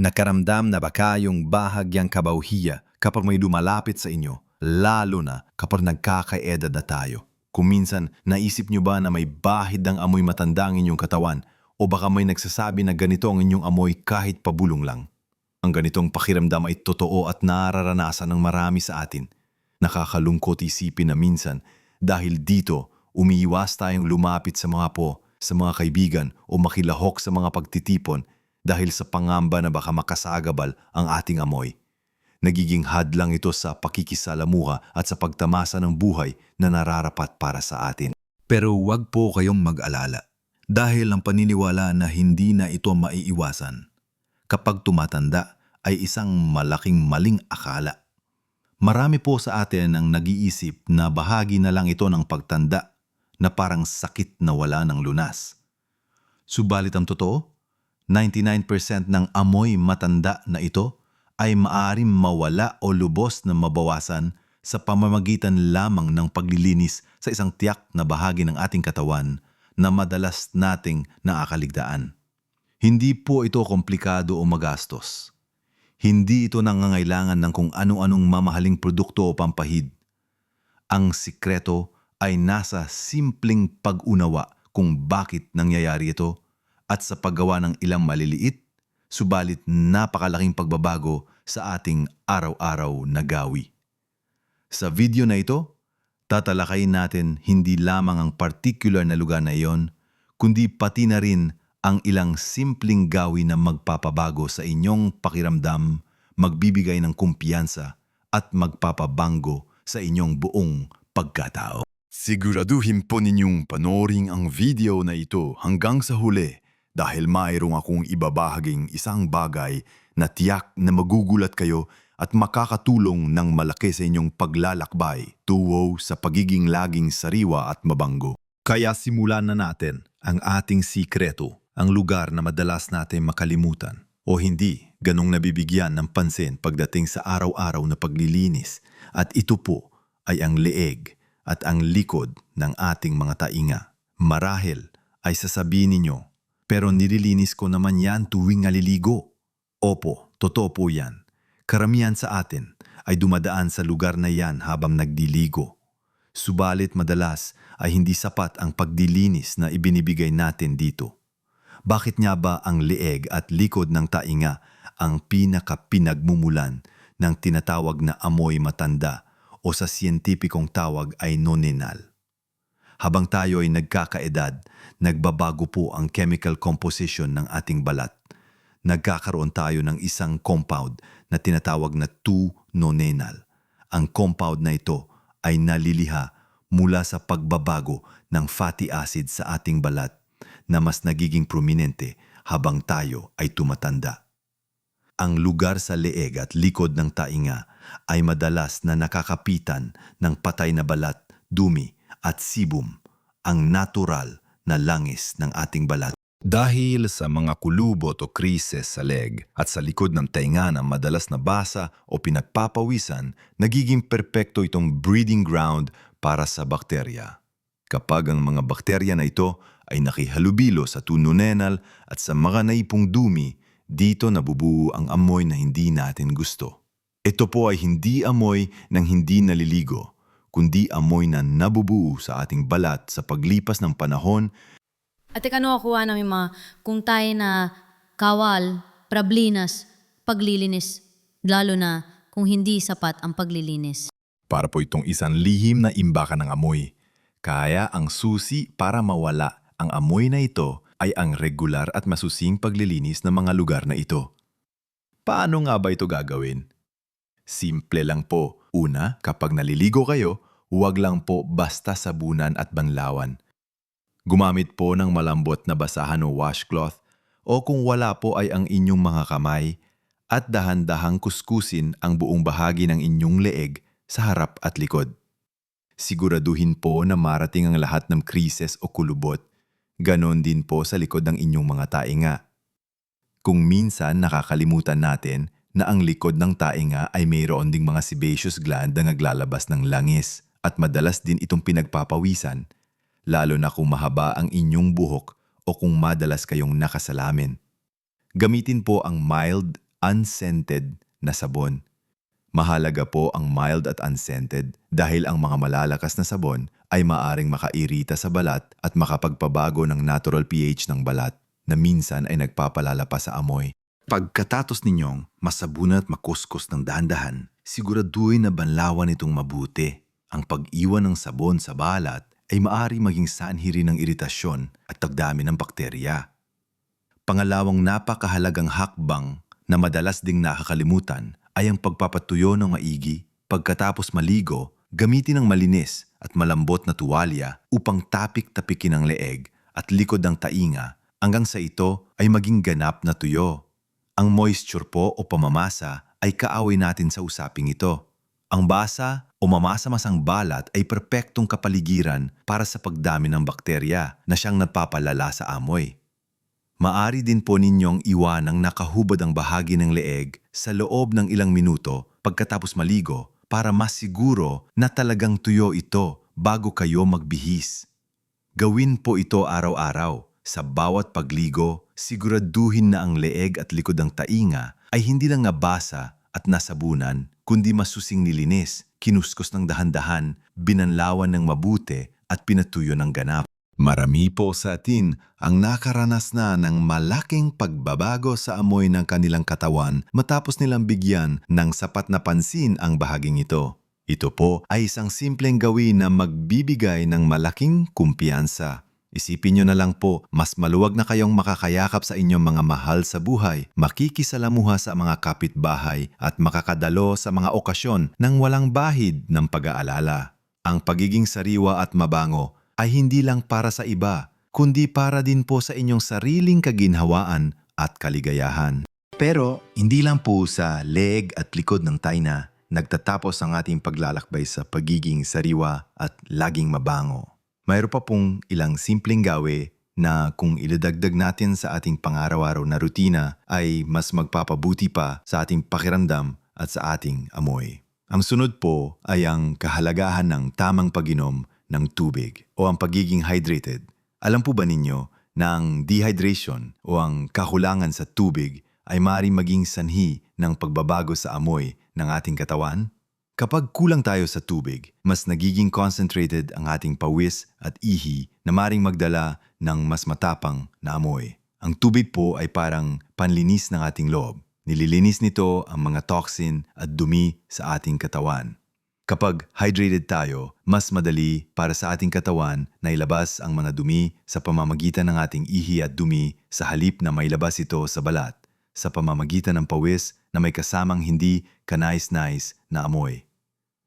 Nakaramdam na ba kayong bahagyang kabauhiya kapag may lumalapit sa inyo, lalo na kapag nagkakaedad na tayo? Kung minsan, naisip nyo ba na may bahid ng amoy matanda ang inyong katawan o baka may nagsasabi na ganito ang inyong amoy kahit pabulong lang? Ang ganitong pakiramdam ay totoo at nararanasan ng marami sa atin. Nakakalungkot isipin na minsan dahil dito umiiwas tayong lumapit sa mga po, sa mga kaibigan o makilahok sa mga pagtitipon dahil sa pangamba na baka makasagabal ang ating amoy. Nagiging hadlang ito sa pakikisalamuha at sa pagtamasa ng buhay na nararapat para sa atin. Pero huwag po kayong mag-alala dahil ang paniniwala na hindi na ito maiiwasan. Kapag tumatanda ay isang malaking maling akala. Marami po sa atin ang nag-iisip na bahagi na lang ito ng pagtanda na parang sakit na wala ng lunas. Subalit ang totoo, 99% ng amoy matanda na ito ay maaring mawala o lubos na mabawasan sa pamamagitan lamang ng paglilinis sa isang tiyak na bahagi ng ating katawan na madalas nating naakaligtaan. Hindi po ito komplikado o magastos. Hindi ito nangangailangan ng kung ano-anong mamahaling produkto o pampahid. Ang sikreto ay nasa simpleng pag-unawa kung bakit nangyayari ito at sa paggawa ng ilang maliliit, subalit napakalaking pagbabago sa ating araw-araw na gawi. Sa video na ito, tatalakayin natin hindi lamang ang particular na lugar na iyon, kundi pati na rin ang ilang simpleng gawi na magpapabago sa inyong pakiramdam, magbibigay ng kumpiyansa at magpapabango sa inyong buong pagkatao. Siguraduhin po ninyong panoorin ang video na ito hanggang sa huli dahil mayroong akong ibabahaging isang bagay na tiyak na magugulat kayo at makakatulong ng malaki sa inyong paglalakbay tuwo sa pagiging laging sariwa at mabango. Kaya simulan na natin ang ating sikreto, ang lugar na madalas natin makalimutan o hindi ganong nabibigyan ng pansin pagdating sa araw-araw na paglilinis at ito po ay ang leeg at ang likod ng ating mga tainga. Marahil ay sasabihin ninyo, pero nililinis ko naman yan tuwing naliligo. Opo, totoo po yan. Karamihan sa atin ay dumadaan sa lugar na yan habang nagdiligo. Subalit madalas ay hindi sapat ang pagdilinis na ibinibigay natin dito. Bakit nga ba ang leeg at likod ng tainga ang pinaka-pinagmumulan ng tinatawag na amoy matanda o sa siyentipikong tawag ay nonenal? Habang tayo ay nagkakaedad, nagbabago po ang chemical composition ng ating balat. Nagkakaroon tayo ng isang compound na tinatawag na 2-nonenal. Ang compound na ito ay naliliha mula sa pagbabago ng fatty acid sa ating balat na mas nagiging prominente habang tayo ay tumatanda. Ang lugar sa leeg at likod ng tainga ay madalas na nakakapitan ng patay na balat, dumi at sibum, ang natural na langis ng ating balat. Dahil sa mga kulubot o krises sa leg at sa likod ng tainga na madalas na basa o pinagpapawisan, nagiging perpekto itong breeding ground para sa bakterya. Kapag ang mga bakterya na ito ay nakihalubilo sa tununenal at sa mga naipong dumi, dito nabubuo ang amoy na hindi natin gusto. Ito po ay hindi amoy ng hindi naliligo, kundi amoy na nabubuo sa ating balat sa paglipas ng panahon At ikano ako namin mga kung tayo na kawal, prablinas, paglilinis, lalo na kung hindi sapat ang paglilinis. para po itong isang lihim na imbaka ng amoy. Kaya ang susi para mawala ang amoy na ito ay ang regular at masusing paglilinis ng mga lugar na ito. Paano nga ba ito gagawin? Simple lang po. Una, kapag naliligo kayo, huwag lang po basta sabunan at banlawan. Gumamit po ng malambot na basahan o washcloth o kung wala po ay ang inyong mga kamay at dahan-dahang kuskusin ang buong bahagi ng inyong leeg sa harap at likod. Siguraduhin po na marating ang lahat ng krises o kulubot. Ganon din po sa likod ng inyong mga tainga. Kung minsan nakakalimutan natin na ang likod ng tainga ay mayroon ding mga sebaceous gland na naglalabas ng langis at madalas din itong pinagpapawisan, lalo na kung mahaba ang inyong buhok o kung madalas kayong nakasalamin. Gamitin po ang mild unscented na sabon. Mahalaga po ang mild at unscented dahil ang mga malalakas na sabon ay maaring makairita sa balat at makapagpabago ng natural pH ng balat na minsan ay nagpapalala pa sa amoy. Pagkatatos ninyong masabuna at makuskus ng dahan-dahan, siguraduhin na banlawan itong mabuti. Ang pag-iwan ng sabon sa balat ay maari maging sanhi rin ng iritasyon at tagdami ng bakterya. Pangalawang napakahalagang hakbang na madalas ding nakakalimutan ay ang pagpapatuyo ng maigi pagkatapos maligo, gamitin ng malinis at malambot na tuwalya upang tapik-tapikin ang leeg at likod ng tainga hanggang sa ito ay maging ganap na tuyo. Ang moisture po o pamamasa ay kaaway natin sa usaping ito. Ang basa o mamasa-masang balat ay perpektong kapaligiran para sa pagdami ng bakterya na siyang nagpapalala sa amoy. Maari din po ninyong iwanang nakahubad ang bahagi ng leeg sa loob ng ilang minuto pagkatapos maligo para mas siguro na talagang tuyo ito bago kayo magbihis. Gawin po ito araw-araw. Sa bawat pagligo, siguraduhin na ang leeg at likod ng tainga ay hindi lang nabasa at nasabunan, kundi masusing nilinis, kinuskos ng dahan-dahan, binanlawan ng mabuti at pinatuyo ng ganap. Marami po sa atin ang nakaranas na ng malaking pagbabago sa amoy ng kanilang katawan matapos nilang bigyan ng sapat na pansin ang bahaging ito. Ito po ay isang simpleng gawin na magbibigay ng malaking kumpiyansa. Isipin nyo na lang po, mas maluwag na kayong makakayakap sa inyong mga mahal sa buhay, makikisalamuha sa mga kapitbahay at makakadalo sa mga okasyon ng walang bahid ng pag-aalala. Ang pagiging sariwa at mabango ay hindi lang para sa iba, kundi para din po sa inyong sariling kaginhawaan at kaligayahan. Pero hindi lang po sa leeg at likod ng taina nagtatapos ang ating paglalakbay sa pagiging sariwa at laging mabango. Mayroon pa pong ilang simpleng gawe na kung ilidagdag natin sa ating pangaraw-araw na rutina ay mas magpapabuti pa sa ating pakiramdam at sa ating amoy. Ang sunod po ay ang kahalagahan ng tamang pag-inom ng tubig o ang pagiging hydrated. Alam po ba ninyo na ang dehydration o ang kakulangan sa tubig ay maaaring maging sanhi ng pagbabago sa amoy ng ating katawan? Kapag kulang tayo sa tubig, mas nagiging concentrated ang ating pawis at ihi na maring magdala ng mas matapang na amoy. Ang tubig po ay parang panlinis ng ating loob. Nililinis nito ang mga toxin at dumi sa ating katawan. Kapag hydrated tayo, mas madali para sa ating katawan na ilabas ang mga dumi sa pamamagitan ng ating ihi at dumi sa halip na mailabas ito sa balat, sa pamamagitan ng pawis na may kasamang hindi kanais-nais na amoy.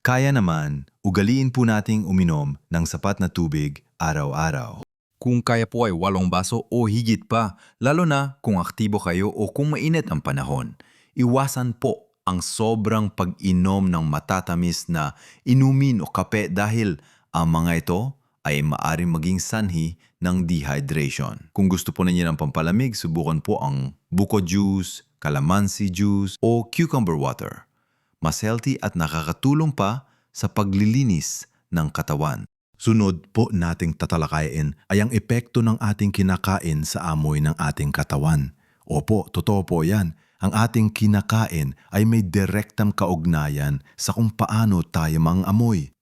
Kaya naman, ugaliin po nating uminom ng sapat na tubig araw-araw. Kung kaya po ay walong baso o higit pa, lalo na kung aktibo kayo o kung mainit ang panahon. Iwasan po ang sobrang pag-inom ng matatamis na inumin o kape dahil ang mga ito ay maaring maging sanhi ng dehydration. Kung gusto po ninyo ng pampalamig, subukan po ang buko juice, calamansi juice o cucumber water. Mas healthy at nakakatulong pa sa paglilinis ng katawan. Sunod po nating tatalakayin ay ang epekto ng ating kinakain sa amoy ng ating katawan. Opo, totoo po yan. Ang ating kinakain ay may direktang kaugnayan sa kung paano tayo mang amoy.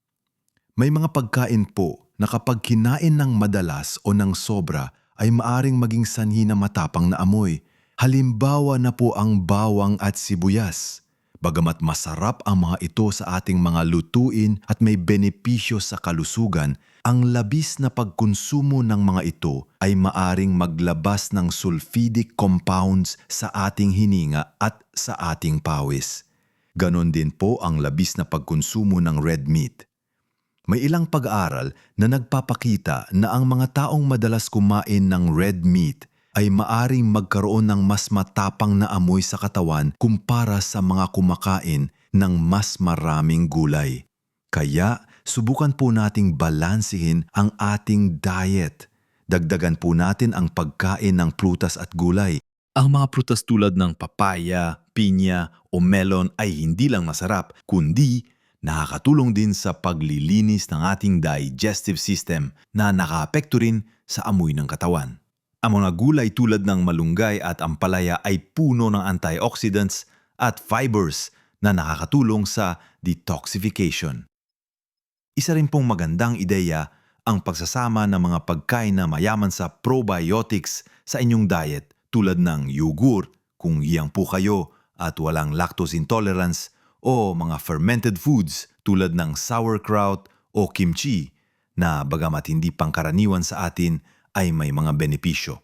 May mga pagkain po na kapag kinain ng madalas o ng sobra ay maaring maging sanhi na matapang na amoy. Halimbawa na po ang bawang at sibuyas. Bagamat masarap ang mga ito sa ating mga lutuin at may benepisyo sa kalusugan, ang labis na pagkonsumo ng mga ito ay maaring maglabas ng sulfidic compounds sa ating hininga at sa ating pawis. Ganon din po ang labis na pagkonsumo ng red meat. May ilang pag-aaral na nagpapakita na ang mga taong madalas kumain ng red meat ay maaring magkaroon ng mas matapang na amoy sa katawan kumpara sa mga kumakain ng mas maraming gulay. Kaya subukan po nating balansihin ang ating diet. Dagdagan po natin ang pagkain ng prutas at gulay. Ang mga prutas tulad ng papaya, pinya o melon ay hindi lang masarap, kundi nakakatulong din sa paglilinis ng ating digestive system na nakaapekto rin sa amoy ng katawan. Ang mga gulay tulad ng malunggay at ampalaya ay puno ng antioxidants at fibers na nakakatulong sa detoxification. Isa rin pong magandang ideya ang pagsasama ng mga pagkain na mayaman sa probiotics sa inyong diet tulad ng yogurt kung iyang po kayo at walang lactose intolerance o mga fermented foods tulad ng sauerkraut o kimchi na bagamat hindi pangkaraniwan sa atin ay may mga benepisyo.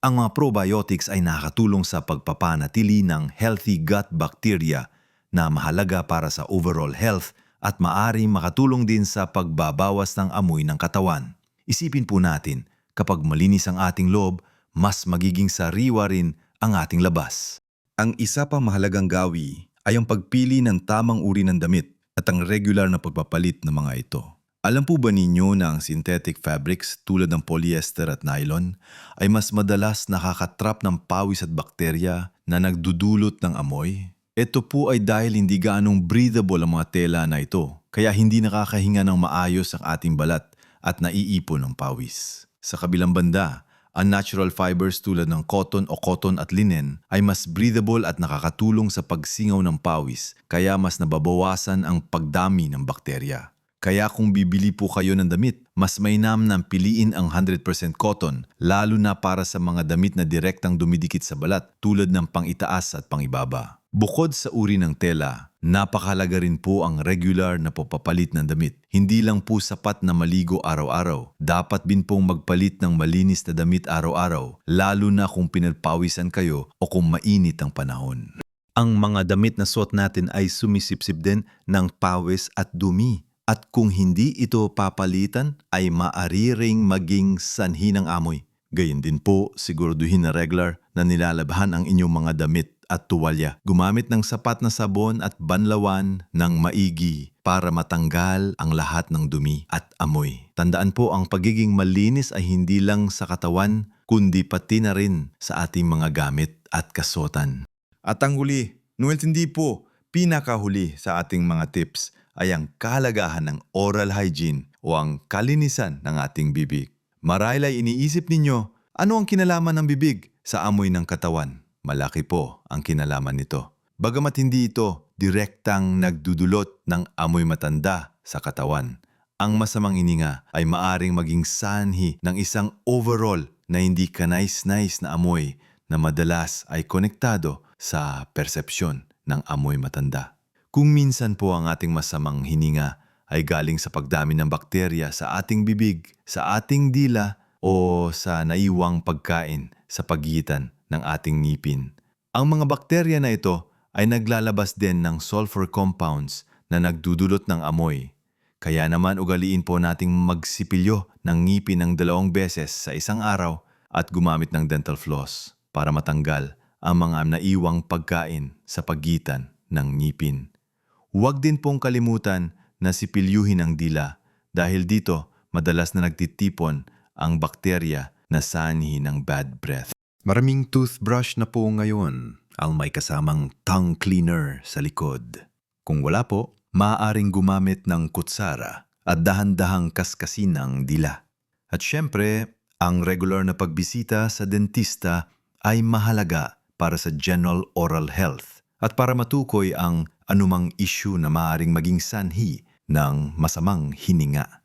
Ang mga probiotics ay nakakatulong sa pagpapanatili ng healthy gut bacteria na mahalaga para sa overall health at maaring makatulong din sa pagbabawas ng amoy ng katawan. Isipin po natin, kapag malinis ang ating loob, mas magiging sariwa rin ang ating labas. Ang isa pang mahalagang gawi ay ang pagpili ng tamang uri ng damit at ang regular na pagpapalit ng mga ito. Alam po ba ninyo na ang synthetic fabrics tulad ng polyester at nylon ay mas madalas nakakatrap ng pawis at bakterya na nagdudulot ng amoy? Ito po ay dahil hindi gaanong breathable ang mga tela na ito, kaya hindi nakakahinga ng maayos ang ating balat at naiipon ng pawis. Sa kabilang banda, ang natural fibers tulad ng cotton o cotton at linen ay mas breathable at nakakatulong sa pagsingaw ng pawis, kaya mas nababawasan ang pagdami ng bakterya. Kaya kung bibili po kayo ng damit, mas mainam nang piliin ang 100% cotton, lalo na para sa mga damit na direktang dumidikit sa balat tulad ng pangitaas at pangibaba. Bukod sa uri ng tela, napakahalaga rin po ang regular na pagpapalit ng damit. Hindi lang po sapat na maligo araw-araw. Dapat din pong magpalit ng malinis na damit araw-araw, lalo na kung pinagpawisan kayo o kung mainit ang panahon. Ang mga damit na suot natin ay sumisipsip din ng pawis at dumi. At kung hindi ito papalitan, ay maari ring maging sanhi ng amoy. Gayun din po, siguraduhin na regular na nilalabhan ang inyong mga damit at tuwalya. Gumamit ng sapat na sabon at banlawan ng maigi para matanggal ang lahat ng dumi at amoy. Tandaan po ang pagiging malinis ay hindi lang sa katawan, kundi pati na rin sa ating mga gamit at kasuotan. At ang huli, nuwel hindi po, pinakahuli sa ating mga tips ay ang kahalagahan ng oral hygiene o ang kalinisan ng ating bibig. Marahil ay iniisip ninyo, ano ang kinalaman ng bibig sa amoy ng katawan? Malaki po ang kinalaman nito. Bagamat hindi ito direktang nagdudulot ng amoy matanda sa katawan, ang masamang ininga ay maaring maging sanhi ng isang overall na hindi kanais-nais na amoy na madalas ay konektado sa persepsyon ng amoy matanda. Kung minsan po ang ating masamang hininga ay galing sa pagdami ng bakterya sa ating bibig, sa ating dila o sa naiwang pagkain sa pagitan ng ating ngipin. Ang mga bakterya na ito ay naglalabas din ng sulfur compounds na nagdudulot ng amoy. Kaya naman ugaliin po nating magsipilyo ng ngipin ng dalawang beses sa isang araw at gumamit ng dental floss para matanggal ang mga naiwang pagkain sa pagitan ng ngipin. Huwag din pong kalimutan na sipilyuhin ang dila dahil dito madalas na nagtitipon ang bakterya na sanhi ng bad breath. Maraming toothbrush na po ngayon ang may kasamang tongue cleaner sa likod. Kung wala po, maaaring gumamit ng kutsara at dahan-dahang kaskasin ng dila. At syempre, ang regular na pagbisita sa dentista ay mahalaga para sa general oral health at para matukoy ang anumang issue na maaaring maging sanhi ng masamang hininga.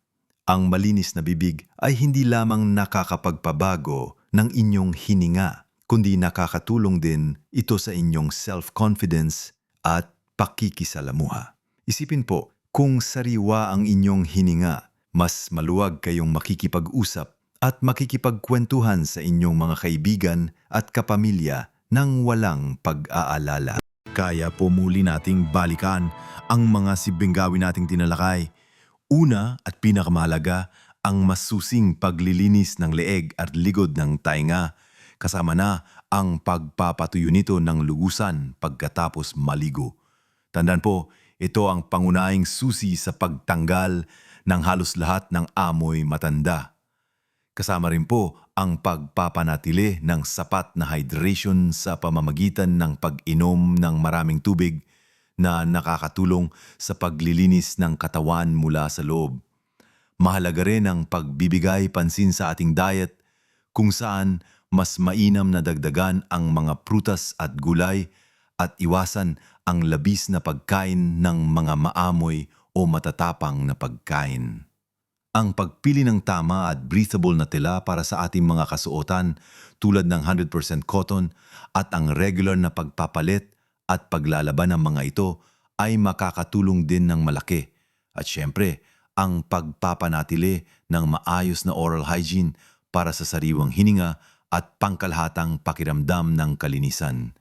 Ang malinis na bibig ay hindi lamang nakakapagpabago ng inyong hininga, kundi nakakatulong din ito sa inyong self-confidence at pakikisalamuha. Isipin po, kung sariwa ang inyong hininga, mas maluwag kayong makikipag-usap at makikipagkwentuhan sa inyong mga kaibigan at kapamilya nang walang pag-aalala. Kaya po muli nating balikan ang mga sibinggawin nating tinalakay. Una at pinakamahalaga, ang masusing paglilinis ng leeg at ligod ng tainga, kasama na ang pagpapatuyo nito ng lugusan pagkatapos maligo. Tandaan po, ito ang pangunahing susi sa pagtanggal ng halos lahat ng amoy matanda. Kasama rin po ang pagpapanatili ng sapat na hydration sa pamamagitan ng pag-inom ng maraming tubig na nakakatulong sa paglilinis ng katawan mula sa loob. Mahalaga rin ang pagbibigay pansin sa ating diet kung saan mas mainam na dagdagan ang mga prutas at gulay at iwasan ang labis na pagkain ng mga maamoy o matatapang na pagkain. Ang pagpili ng tama at breathable na tela para sa ating mga kasuotan tulad ng 100% cotton at ang regular na pagpapalit at paglalaban ng mga ito ay makakatulong din ng malaki. At syempre, ang pagpapanatili ng maayos na oral hygiene para sa sariwang hininga at pangkalhatang pakiramdam ng kalinisan.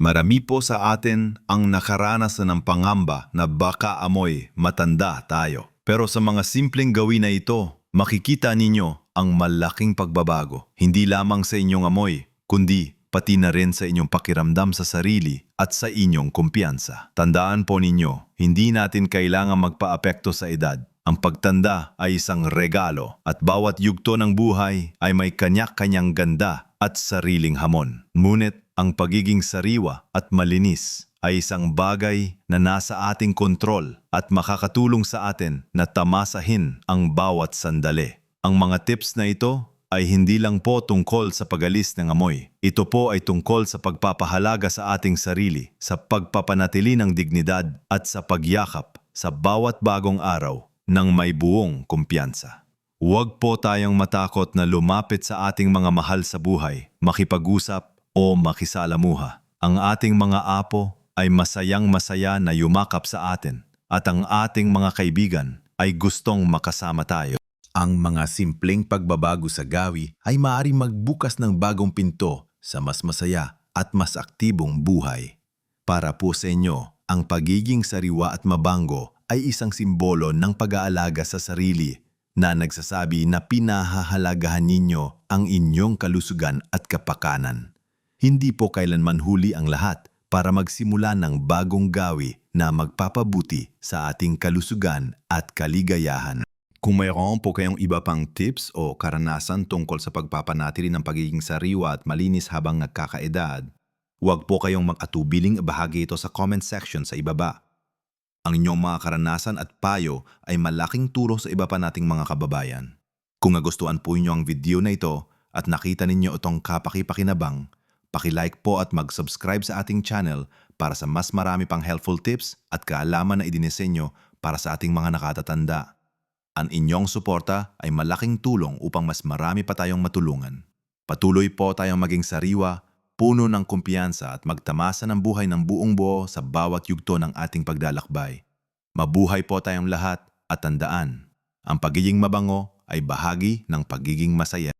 Marami po sa atin ang nakaranas na ng pangamba na baka amoy matanda tayo. Pero sa mga simpleng gawin na ito, makikita ninyo ang malaking pagbabago. Hindi lamang sa inyong amoy, kundi pati na rin sa inyong pakiramdam sa sarili at sa inyong kumpiyansa. Tandaan po ninyo, hindi natin kailangan magpaapekto sa edad. Ang pagtanda ay isang regalo at bawat yugto ng buhay ay may kanya-kanyang ganda at sariling hamon. Ngunit ang pagiging sariwa at malinis ay isang bagay na nasa ating kontrol at makakatulong sa atin na tamasahin ang bawat sandali. Ang mga tips na ito ay hindi lang po tungkol sa pagalis ng amoy. Ito po ay tungkol sa pagpapahalaga sa ating sarili, sa pagpapanatili ng dignidad at sa pagyakap sa bawat bagong araw ng may buong kumpiyansa. Huwag po tayong matakot na lumapit sa ating mga mahal sa buhay, makipag-usap o makisalamuha. Ang ating mga apo ay masayang masaya na yumakap sa atin at ang ating mga kaibigan ay gustong makasama tayo. Ang mga simpleng pagbabago sa gawi ay maaaring magbukas ng bagong pinto sa mas masaya at mas aktibong buhay. Para po sa inyo, ang pagiging sariwa at mabango ay isang simbolo ng pag-aalaga sa sarili na nagsasabi na pinahahalagahan ninyo ang inyong kalusugan at kapakanan. Hindi po kailanman huli ang lahat para magsimula ng bagong gawi na magpapabuti sa ating kalusugan at kaligayahan. Kung mayroon po kayong iba pang tips o karanasan tungkol sa pagpapanatili ng pagiging sariwa at malinis habang nagkakaedad, huwag po kayong mag-atubiling bahagi ito sa comment section sa ibaba. Ang inyong mga karanasan at payo ay malaking tulong sa iba pa nating mga kababayan. Kung nagustuhan po inyo ang video na ito at nakita ninyo itong kapakipakinabang, Paki-like po at mag-subscribe sa ating channel para sa mas marami pang helpful tips at kaalaman na idinisenyo para sa ating mga nakatatanda. Ang inyong suporta ay malaking tulong upang mas marami pa tayong matulungan. Patuloy po tayong maging sariwa, puno ng kumpiyansa at magtamasa ng buhay ng buong buo sa bawat yugto ng ating paglalakbay. Mabuhay po tayong lahat at tandaan, ang pagiging mabango ay bahagi ng pagiging masaya.